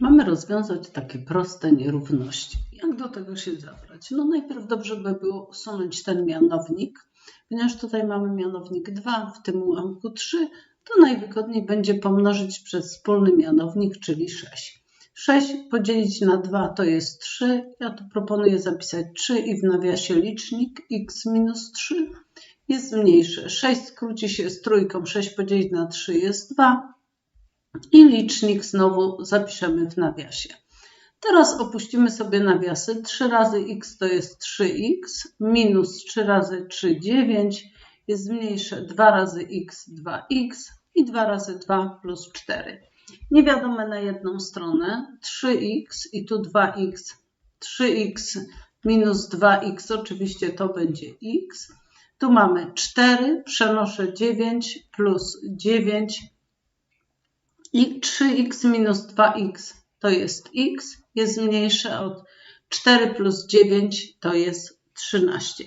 Mamy rozwiązać takie proste nierówności. Jak do tego się zabrać? No najpierw dobrze by było usunąć ten mianownik, ponieważ tutaj mamy mianownik 2, w tym ułamku 3, to najwygodniej będzie pomnożyć przez wspólny mianownik, czyli 6. 6 podzielić na 2 to jest 3. Ja tu proponuję zapisać 3 i w nawiasie licznik x minus 3 jest mniejsze. 6 skróci się z trójką, 6 podzielić na 3 jest 2 i licznik znowu zapiszemy w nawiasie. Teraz opuścimy sobie nawiasy. 3 razy x to jest 3x, minus 3 razy 3, 9, jest mniejsze 2 razy x, 2x i 2 razy 2 plus 4. Niewiadome na jedną stronę, 3x i tu 2x, 3x minus 2x, oczywiście to będzie x. Tu mamy 4, przenoszę 9 plus 9 i 3x minus 2x to jest x, jest mniejsze od 4 plus 9 to jest 13.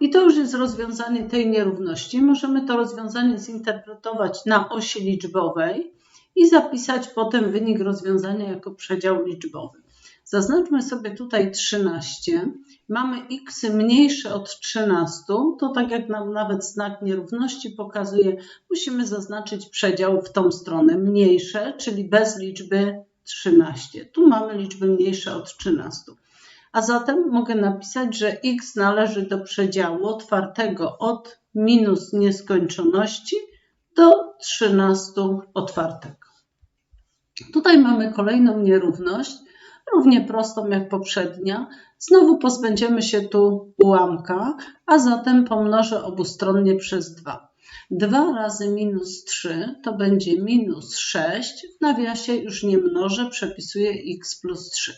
I to już jest rozwiązanie tej nierówności. Możemy to rozwiązanie zinterpretować na osi liczbowej i zapisać potem wynik rozwiązania jako przedział liczbowy. Zaznaczmy sobie tutaj 13. Mamy x mniejsze od 13, to tak jak nam nawet znak nierówności pokazuje, musimy zaznaczyć przedział w tą stronę mniejsze, czyli bez liczby 13. Tu mamy liczby mniejsze od 13. A zatem mogę napisać, że x należy do przedziału otwartego od minus nieskończoności do 13 otwartego. Tutaj mamy kolejną nierówność, równie prostą jak poprzednia. Znowu pozbędziemy się tu ułamka, a zatem pomnożę obustronnie przez 2. 2 razy minus 3 to będzie minus 6. W nawiasie już nie mnożę, przepisuję x plus 3.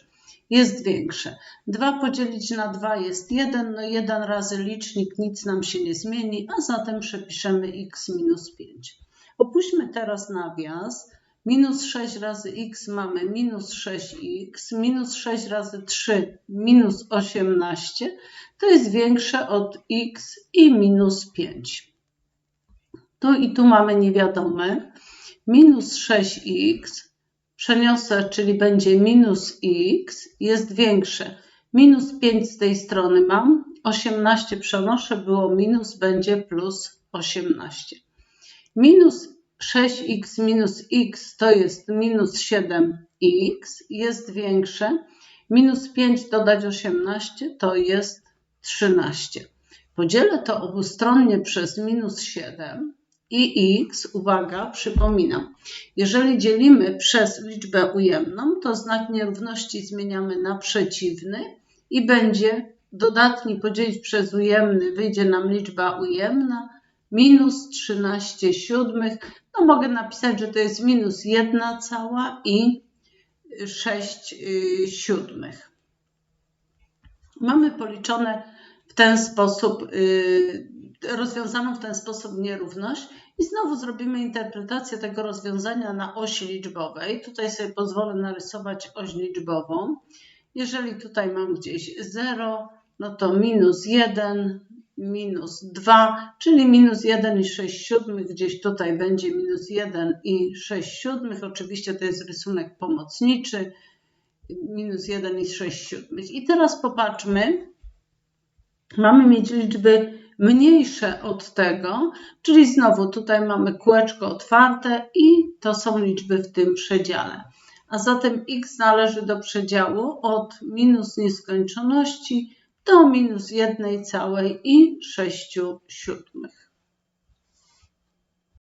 Jest większe. 2 podzielić na 2 jest 1, no 1 razy licznik, nic nam się nie zmieni, a zatem przepiszemy x minus 5. Opuśćmy teraz nawias. Minus 6 razy x mamy minus 6x, minus 6 razy 3 minus 18, to jest większe od x i minus 5. Tu i tu mamy niewiadome. Minus 6x przeniosę, czyli będzie minus x, jest większe. Minus 5 z tej strony mam, 18 przenoszę, było minus, będzie plus 18. Minus 6x minus x to jest minus 7x, jest większe. Minus 5 dodać 18 to jest 13. Podzielę to obustronnie przez minus 7 i x, uwaga, przypominam, jeżeli dzielimy przez liczbę ujemną, to znak nierówności zmieniamy na przeciwny i będzie dodatni podzielić przez ujemny, wyjdzie nam liczba ujemna, minus 13 siódmych. No mogę napisać, że to jest minus 1 cała i 6 y, siódmych. Mamy policzone w ten sposób, y, rozwiązaną w ten sposób nierówność i znowu zrobimy interpretację tego rozwiązania na osi liczbowej. Tutaj sobie pozwolę narysować oś liczbową. Jeżeli tutaj mam gdzieś 0, no to minus 1, minus 2, czyli minus 1 i 6 siódmych. Gdzieś tutaj będzie minus 1 i 6 siódmych. Oczywiście to jest rysunek pomocniczy. Minus 1 i 6 siódmych. I teraz popatrzmy. Mamy mieć liczby mniejsze od tego, czyli znowu tutaj mamy kółeczko otwarte i to są liczby w tym przedziale. A zatem x należy do przedziału od minus nieskończoności do minus jednej całej i 6 siódmych.